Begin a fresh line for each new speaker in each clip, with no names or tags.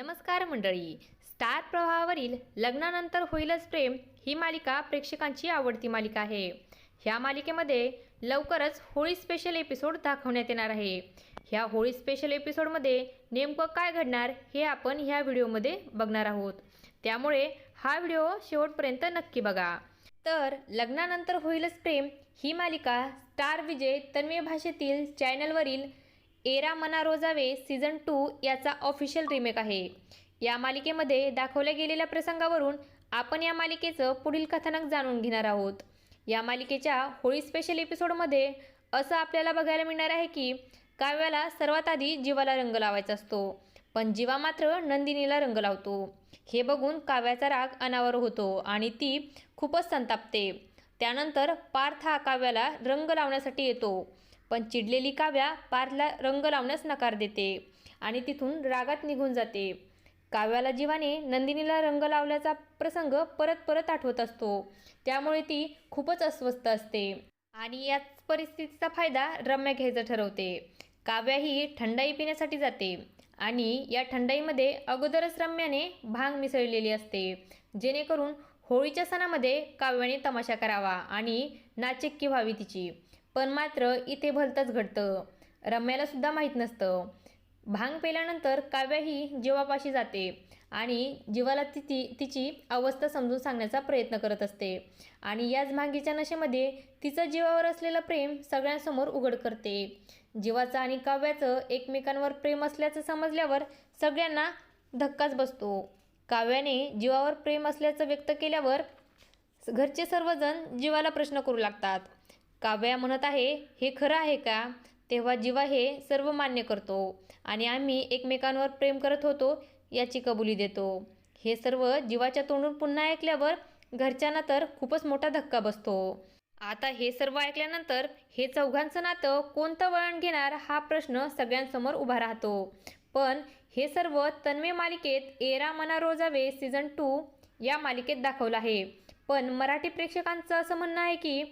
नमस्कार मंडळी. स्टार प्रवाहावरील लग्नानंतर होईलच प्रेम ही मालिका प्रेक्षकांची आवडती मालिका आहे. ह्या मालिकेमध्ये लवकरच होळी स्पेशल एपिसोड दाखवण्यात येणार आहे. ह्या होळी स्पेशल एपिसोडमध्ये नेमकं काय घडणार हे आपण ह्या व्हिडिओमध्ये बघणार आहोत. त्यामुळे हा व्हिडिओ शेवटपर्यंत नक्की बघा. तर लग्नानंतर होईलच प्रेम ही मालिका स्टार विजय तन्मय भाषेतील चॅनलवरील Eeramana Rojave season two याचा ऑफिशियल रिमेक आहे. या मालिकेमध्ये दाखवल्या गेलेल्या प्रसंगावरून आपण या मालिकेचं पुढील कथानक जाणून घेणार आहोत. या मालिकेच्या होळी स्पेशल एपिसोडमध्ये असं आपल्याला बघायला मिळणार आहे की काव्याला सर्वात आधी जीवाला रंग लावायचा असतो पण जीवा मात्र नंदिनीला रंग लावतो. हे बघून काव्याचा राग अनावर होतो आणि ती खूपच संतापते. त्यानंतर पार्थ हा काव्याला रंग लावण्यासाठी येतो. पण चिडलेली काव्या पार्थला रंग लावण्यास नकार देते आणि तिथून रागात निघून जाते. काव्याला जीवाने नंदिनीला रंग लावल्याचा प्रसंग परत परत आठवत असतो. त्यामुळे ती खूपच अस्वस्थ असते. आणि याच परिस्थितीचा फायदा रम्या घ्यायचं ठरवते. काव्या ही थंडाई पिण्यासाठी जाते आणि या थंडाईमध्ये अगोदरच रम्याने भांग मिसळलेली असते. जेणेकरून होळीच्या सणामध्ये काव्याने तमाशा करावा आणि नाचिक्की व्हावी तिची. पण मात्र इथे भलतंच घडतं. रम्यालासुद्धा माहीत नसतं. भांग पेल्यानंतर काव्याही जीवापाशी जाते आणि जीवाला ती ती तिची अवस्था समजून सांगण्याचा प्रयत्न करत असते. आणि याच भांगीच्या नशेमध्ये तिचं जीवावर असलेलं प्रेम सगळ्यांसमोर उघड करते. जीवाचं आणि काव्याचं एकमेकांवर प्रेम असल्याचं समजल्यावर सगळ्यांना धक्काच बसतो. काव्याने जीवावर प्रेम असल्याचं व्यक्त केल्यावर घरचे सर्वजण जीवाला प्रश्न करू लागतात. काव्या म्हणत आहे हे खरं आहे का? तेव्हा जीवा हे सर्व मान्य करतो आणि आम्ही एकमेकांवर प्रेम करत होतो याची कबुली देतो. हे सर्व जीवाच्या तोंडून पुन्हा ऐकल्यावर घरच्यांना तर खूपच मोठा धक्का बसतो. आता हे सर्व ऐकल्यानंतर हे चौघांचं नातं कोणतं वळण घेणार हा प्रश्न सगळ्यांसमोर उभा राहतो. पण हे सर्व तन्मय मालिकेत एरा मना रोजावे सीझन टू या मालिकेत दाखवलं आहे. पण मराठी प्रेक्षकांचं असं म्हणणं आहे की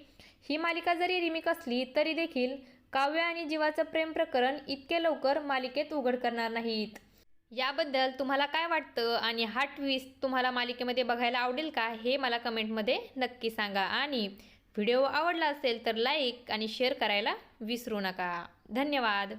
ही मालिका जरी रिमिक असली तरी देखील काव्य आणि जीवाचं प्रेम प्रकरण इतके लवकर मालिकेत उघड करणार नाहीत. याबद्दल तुम्हाला काय वाटतं आणि हा ट्विस्ट तुम्हाला मालिकेमध्ये बघायला आवडेल का हे मला कमेंटमध्ये नक्की सांगा. आणि व्हिडिओ आवडला असेल तर लाईक आणि शेअर करायला विसरू नका. धन्यवाद.